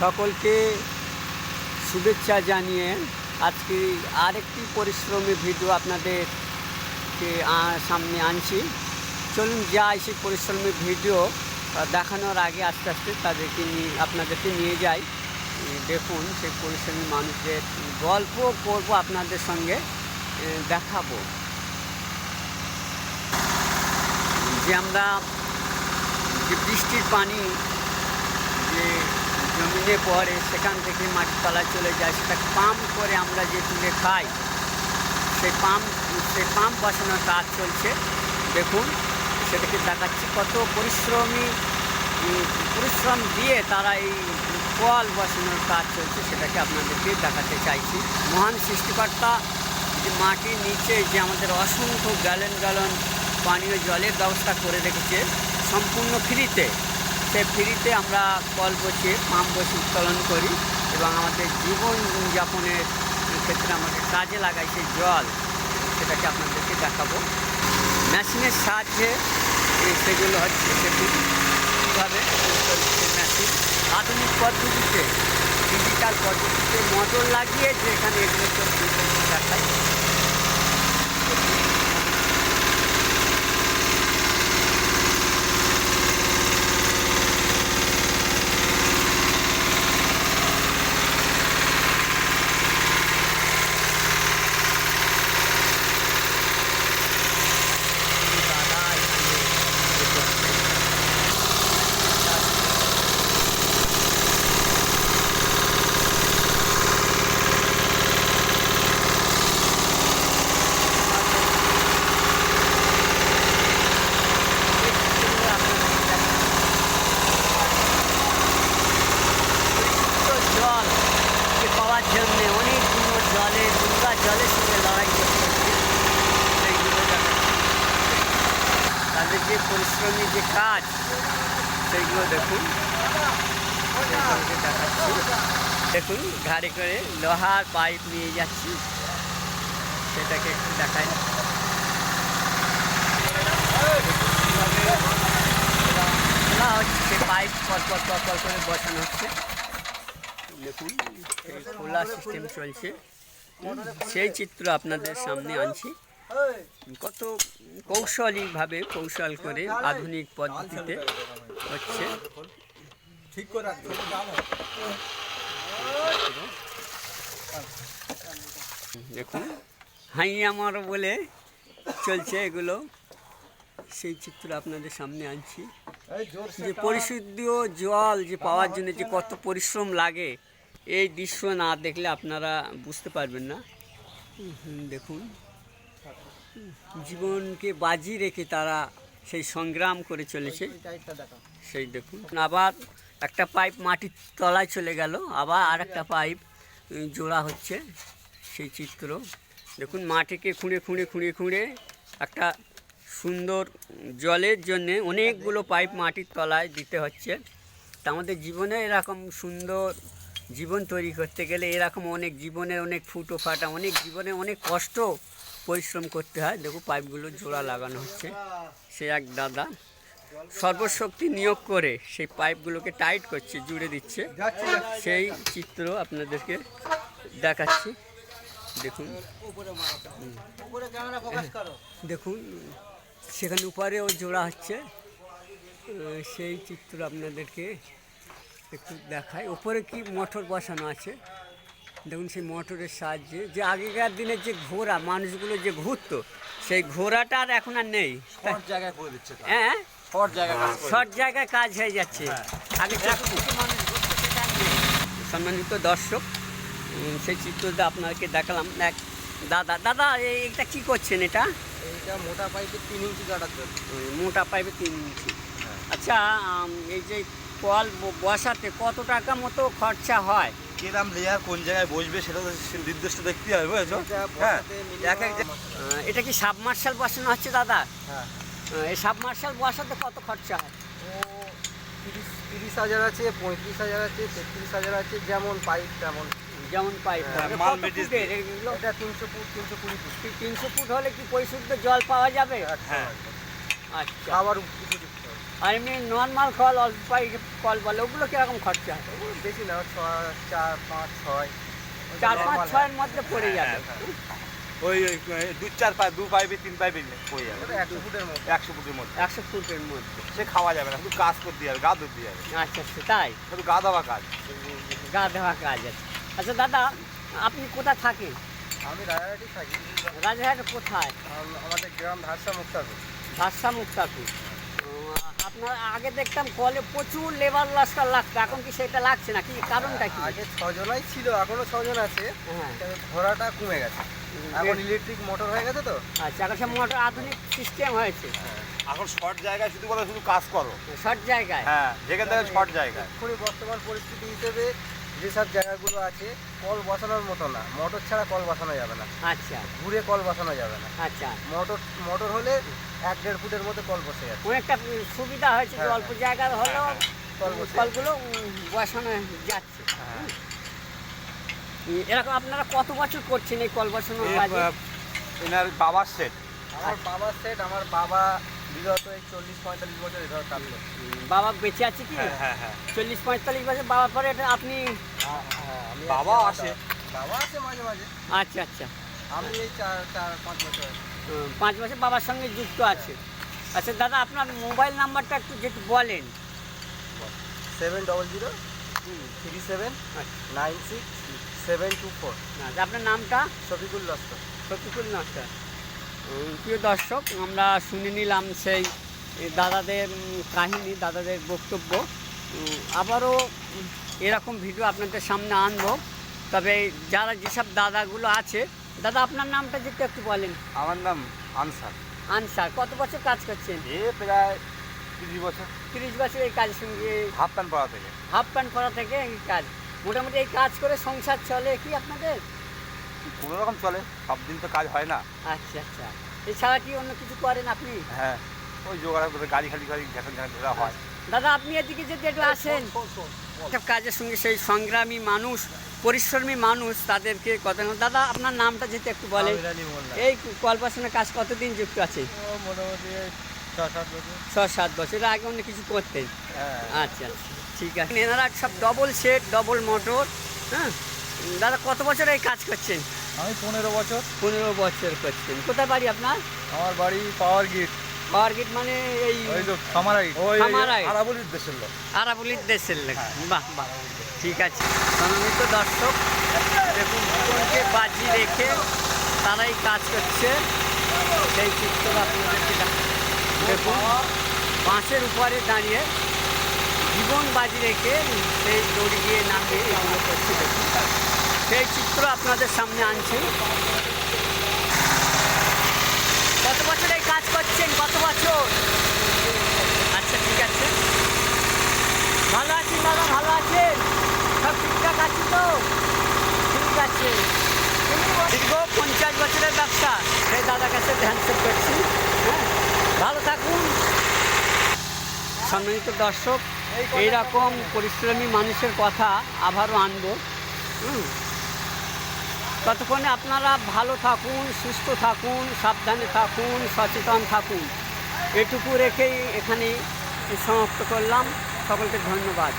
সকলকে শুভেচ্ছা জানিয়ে আজকে আরেকটি পরিশ্রমী ভিডিও আপনাদেরকে সামনে আনছি। চলুন যাই সেই পরিশ্রমী ভিডিও দেখানোর আগে আস্তে আস্তে তাদেরকে নিয়ে, আপনাদেরকে নিয়ে যাই। দেখুন সেই পরিশ্রমী মানুষদের গল্প করব আপনাদের সঙ্গে দেখাবো। যে আমরা যে বৃষ্টির পানি যে জমিনে পরে সেখান থেকে মাটির তলায় চলে যায়। সেটা পাম্প করে আমরা যে তুলে খাই, সেই পাম্প সেই পাম্প বসানোর কাজ চলছে। দেখুন, সেটাকে দেখাচ্ছি কত পরিশ্রমী পরিশ্রম দিয়ে তারা এই কল বসানোর কাজ চলছে, সেটাকে আপনাদেরকে দেখাতে চাইছি। মহান সৃষ্টিকর্তা, যে মাটির নিচে যে আমাদের অসংখ্য গ্যালন গ্যালন পানীয় জলের ব্যবস্থা করে রেখেছে, সম্পূর্ণ ফ্রিতে। সেই ফ্রিতে আমরা কল বসিয়ে পাম্প বসে উত্তোলন করি এবং আমাদের জীবনযাপনের ক্ষেত্রে আমাদের কাজে লাগাই সেই জল। সেটাকে আপনাদেরকে দেখাবো। মেশিনের সাহায্যে সেগুলো হচ্ছে সেটি। কীভাবে? মেশিন। আধুনিক পদ্ধতিতে ডিজিটাল পদ্ধতিতে মোটর লাগিয়ে যে এখানে এগুলো চলছে সেগুলো দেখাই দাদা এখানে এ করছে। পরিশুদ্ধ জল যে পাওয়ার জন্য অনেকগুলো জলে দুর্গা জলের সঙ্গে লড়াই করতে হচ্ছে সেইগুলো দেখাচ্ছি। তাদের যে যে কাজ, সেইগুলো দেখুন। দেখুন, ঘাড়ে করে লোহার পাইপ নিয়ে যাচ্ছি। সেটাকে একটু দেখাই। হচ্ছে পাইপ পর পর পর পর করে বসানো হচ্ছে। দেখুন খোলা সিস্টেম চলছে। সেই চিত্র আপনাদের সামনে আনছি। কত কৌশলীভাবে কৌশল করে আধুনিক পদ্ধতিতে হচ্ছে। ঠিক করে। দেখুন হাই আমার বলে চলছে এগুলো। সেই চিত্র আপনাদের সামনে আনছি। যে পরিশুদ্ধ জল যে পাওয়ার জন্য যে কত পরিশ্রম লাগে এই দৃশ্য না দেখলে আপনারা বুঝতে পারবেন না। দেখুন। জীবনকে বাজি রেখে তারা সেই সংগ্রাম করে চলেছে। সেই দেখুন আবার একটা পাইপ মাটির তলায় চলে গেল আবার আর একটা পাইপ জোড়া হচ্ছে সেই চিত্র। দেখুন মাটিকে খুঁড়ে খুঁড়ে খুঁড়ে খুঁড়ে একটা সুন্দর জলের জন্যে অনেকগুলো পাইপ মাটির তলায় দিতে হচ্ছে। তা আমাদের জীবনে এরকম সুন্দর জীবন তৈরি করতে গেলে এরকম অনেক জীবনের অনেক ফুটো ফাটা অনেক জীবনে অনেক কষ্ট পরিশ্রম করতে হয়। দেখো পাইপগুলো জোড়া লাগানো হচ্ছে। সে এক দাদা সর্বশক্তি নিয়োগ করে সেই পাইপগুলোকে টাইট করছে, জুড়ে দিচ্ছে। সেই চিত্র আপনাদেরকে দেখাচ্ছি। দেখুন। করো। দেখুন। সেখানে উপরেও জোড়া হচ্ছে। সেই চিত্র আপনাদেরকে একটু দেখায় উপরে কি মোটর বসানো আছে? দেখুন সেই মোটরের সাহায্যে যে আগেকার দিনের যে ঘোড়া মানুষগুলো যে ঘুরতো সেই ঘোড়াটা আর এখন আর নেই। শর্ট জায়গায় করে দিচ্ছে কাজ। হ্যাঁ? শর্ট জায়গায় শর্ট জায়গায় কাজ হয়ে যাচ্ছে। হ্যাঁ। আগে মানুষ। সম্মানিত দর্শক সেই চিত্রটা আপনাকে দেখালাম। এক দাদা দাদা এটা কি করছেন এটা? এইটা মোটা পাইপে তিন ইঞ্চি কাটার জন্য। মোটা পাইপে তিন ইঞ্চি। হ্যাঁ। আচ্ছা এই যে কল বসাতে কত টাকা মতো খরচা হয়? কিরাম লেয়ার কোন জায়গায় বসবে সেটা তো সে নির্দিষ্ট দেখতে হবে বুঝেছ? এটা হ্যাঁ। এক এক এটা কি সাবমার্শাল বসানো হচ্ছে দাদা? হ্যাঁ। এই সাবমার্শাল বসাতে কত খরচা হয়? ও তিরিশ তিরিশ হাজার আছে পঁয়ত্রিশ হাজার আছে তেত্রিশ হাজার আছে যেমন পাইপ তেমন। যেমন পাইপ হ্যাঁ, হয়। এটা তিনশো ফুট তিনশো কুড়ি ফুট। তিনশো ফুট হলে কি পরিশুদ্ধ জল পাওয়া যাবে? হ্যাঁ আচ্ছা। আবার উপযুক্ত। আর এমনি নর্মাল কল অল্প পাইপ কল বলে ওগুলো কীরকম খরচা ওগুলো বেশি না ছ চার পাঁচ ছয়। চার পাঁচ ছয়ের মধ্যে পড়ে যাবে। ওই ওই দু চার পাইপ দু পাইপে তিন পাইপে পড়ে যাবে। ওটা একশো ফুটের মতো একশো ফুটের মধ্যে। একশো ফুটের মধ্যে। সে খাওয়া যাবে না শুধু কাজ করতে যাবে গা ধরতে যাবে। আচ্ছা আচ্ছা তাই? শুধু গা দেওয়া কাজ। গা দেওয়া কাজ আছে। আচ্ছা দাদা আপনি কোথায় থাকেন? আমি রাজারহাটি থাকি। রাজারহাট কোথায়? আমাদের গ্রাম ধারসা মুক্তাপুর মুক্তাপুর ও, আপনার আগে দেখতাম কলে প্রচুর লেবার লাস্টার লাগতো এখন কি সেটা লাগছে না? কি কারণটা কি? আগে ছজনাই ছিল এখনও ছজন আছে হ্যাঁ। কিন্তু ধরাটা কমে গেছে। এখন ইলেকট্রিক মোটর হয়ে গেছে তো? আচ্ছা এখন সব মোটর আধুনিক সিস্টেম হয়েছে। এখন শর্ট জায়গায় শুধু বলে শুধু কাজ করো। সব জায়গায়? হ্যাঁ যেখান থেকে শর্ট জায়গায়। এক্ষুনি বর্তমান পরিস্থিতি হিসেবে যেসব জায়গাগুলো আছে কল বসানোর মতো না। মোটর ছাড়া কল বসানো যাবে না। আচ্ছা। ঘুরে কল বসানো যাবে না। আচ্ছা। মোটর মোটর হলে এক দেড় ফুটের মধ্যে কল বসে যাচ্ছে। অনেকটা সুবিধা হয়েছে যে হ্যাঁ, অল্প জায়গার হলেও কল বসে কলগুলো বসানো যাচ্ছে। হ্যাঁ। এরকম আপনারা কত বছর করছেন এই কল বসানোর কাজে? এনার বাবার সেট আমার বাবার সেট আমার বাবা বিগত এই চল্লিশ পঁয়তাল্লিশ বছর এভাবে কাজ বাবা বেঁচে আছে কি? হ্যাঁ হ্যাঁ হ্যাঁ। চল্লিশ পঁয়তাল্লিশ বছর বাবার পরে এটা আপনি হ্যাঁ, বাবাও একটা- আসে। বাবা। আছে মাঝে মাঝে। আচ্ছা আচ্ছা। আমি এই চার চার পাঁচ বছর পাঁচ বছর বাবার সঙ্গে যুক্ত আছে। আচ্ছা দাদা আপনার মোবাইল নাম্বারটা একটু যেটু বলেন। Seven double zero three seven nine six seven two four. না, আপনার নামটা? শফিকুল লস্কর। শফিকুল নস্কর উম, প্রিয় দর্শক আমরা শুনে নিলাম সেই দাদাদের কাহিনী দাদাদের বক্তব্য। আবারও এরকম ভিডিও আপনাদের সামনে আনব। তবে যারা যেসব দাদাগুলো আছে দাদা আপনার নামটা যদি একটু বলেন। আমার নাম আনসার। আনসার কত বছর কাজ করছেন? এ প্রায় তিরিশ বছর। তিরিশ বছর এই কাজের সঙ্গে হাফ প্যান্ট পড়া থেকে। হাফ প্যান্ট পরা থেকে এই কাজ। মোটামুটি এই কাজ করে সংসার চলে কি আপনাদের? কোনো রকম চলে সব দিন তো কাজ হয় না। আচ্ছা আচ্ছা। এছাড়া কি অন্য কিছু করেন আপনি? হ্যাঁ ওই জোগাড় করে গাড়ি খালি ঝাঁকান ঝাঁকান ধরা হয়। দাদা আপনি এদিকে যদি একটু আসেন একটা কাজের সঙ্গে সেই সংগ্রামী মানুষ পরিশ্রমী মানুষ তাদেরকে কথা দাদা আপনার নামটা যেতে একটু বলেন। এই কলপাশনের কাজ কতদিন যুক্ত আছে? মোটামুটি ছ সাত বছর। আগে অন্য কিছু করতেন? হ্যাঁ। আচ্ছা ঠিক আছে। এনারা সব ডবল সেট ডবল মোটর হ্যাঁ? দাদা কত বছর এই কাজ করছেন? আমি পনেরো বছর। পনেরো বছর করছেন। কোথায় বাড়ি আপনার? আমার বাড়ি পাওয়ার গিট। পাওয়ার গেট মানে এই খামারাই আরাবলির দেশের লোক। আরাবলির দেশের লোক। বাহ বাহ। ঠিক আছে। সম্মানিত দর্শক দেখুন জীবনকে বাজি রেখে তারাই কাজ করছে। সেই চিত্র আপনাদেরকে দেখুন বাঁশের উপরে দাঁড়িয়ে জীবন বাজি রেখে সেই দড়ি দিয়ে নামিয়ে এগুলো করছে সেই চিত্র আপনাদের সামনে আনছি। কত বছর এই কাজ করছেন? কত বছর? আচ্ছা ঠিক আছে। ভালো আছি দাদা ভালো আছেন? সব ঠিকঠাক আছে তো? ঠিক আছে। দীর্ঘ পঞ্চাশ বছরের ব্যবসা। সেই দাদার কাছে হ্যান্ডশেক করছি। হ্যাঁ ভালো থাকুন। সম্মানিত দর্শক এইরকম পরিশ্রমী মানুষের কথা আবারও আনব। ততক্ষণে আপনারা ভালো থাকুন, সুস্থ থাকুন, সাবধানে থাকুন, সচেতন থাকুন। এটুকু রেখেই এখানে সমাপ্ত করলাম। সকলকে ধন্যবাদ।